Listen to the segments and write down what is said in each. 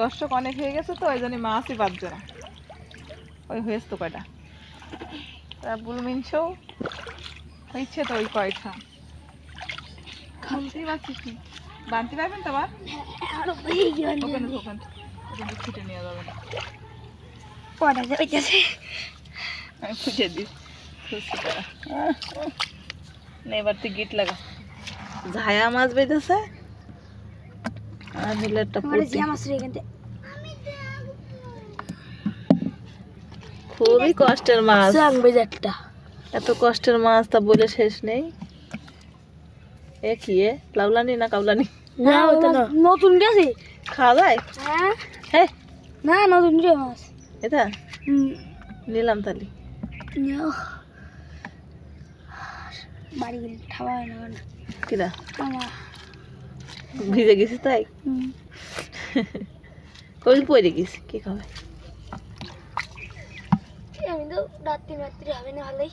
দর্শক অনেক হয়ে গেছে তো ওই জন্য মাছই বাঁধছে না ওই হয়েছে তো কয়টা? তা বুলমিনছেও হয়েছে তো ওই কয়টা? খামতেই পারছিস নি? বানতে পারবেন তো আবার? ওখানে ছুটে নিয়ে যাবেন। যাইতেছে আমি খুঁজে না এবার তুই গিট লাগা। ঝায়া মাছ বেঁধেছে? আর হলো একটা খুবই কষ্টের মাছ। বেজারটা এত কষ্টের মাছ তা বলে শেষ নেই। এ কি এ? লাউলানি না কাউলানি? না ওটা নতুন গেছে খাওয়া যায়? হ্যাঁ। হ্যাঁ না নতুন মাছ। এটা? হুম। নিলাম তাহলে নাও। বাড়ি গেলে খাওয়া হয় না কিরা? ভিজে গেছি তাই? হুম। কই পড়ে গেছি কি খাবে? আমি তো রাত্রি রাত্রি হবে না ভালোই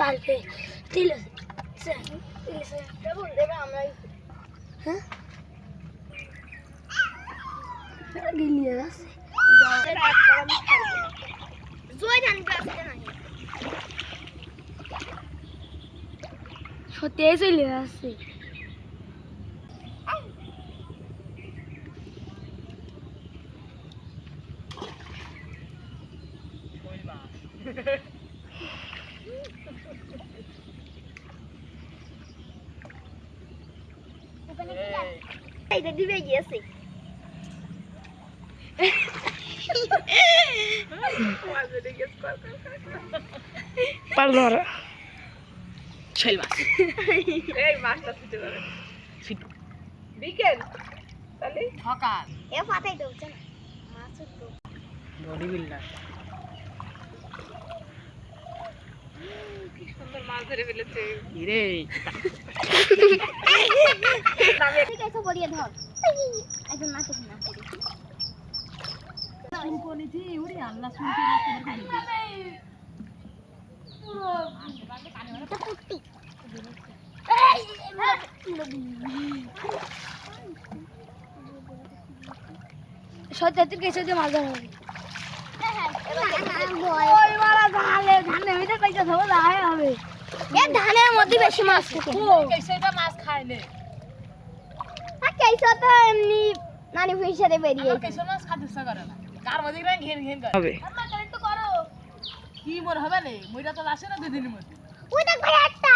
কালকে দেবে আমরা হ্যাঁ? দিল্লি আছে সত্যি চলে আসছে এটা দিবে গিয়েছে পারল না শৈল মাছ। এই মাছটা ছুটে যাবে। বিকেল তাহলে? সকাল। এ পাতাই দৌড়ছে না। মাছ বডি বিল্ডার কি সুন্দর মাছ ধরে ফেলেছে। হিরে ঠিক আছে বলিয়ে ধর। একজন নাচে না শুনকনিছি উড়ি আল্লাহ সত্যি গেছে যে হবে। ধানের মধ্যে বেশি মাছ মাছ খায় না। আর তো এমনি নানি পয়সাতে বেরিয়ে কেসর মাছ খাতে ইচ্ছা করে না। কার মধ্যে গেলে ঘেন ঘেন করে। হবে। কি মোর হবে না? মইটা তো আসে না দুই দিনের মধ্যে ওইটা ভাই একটা।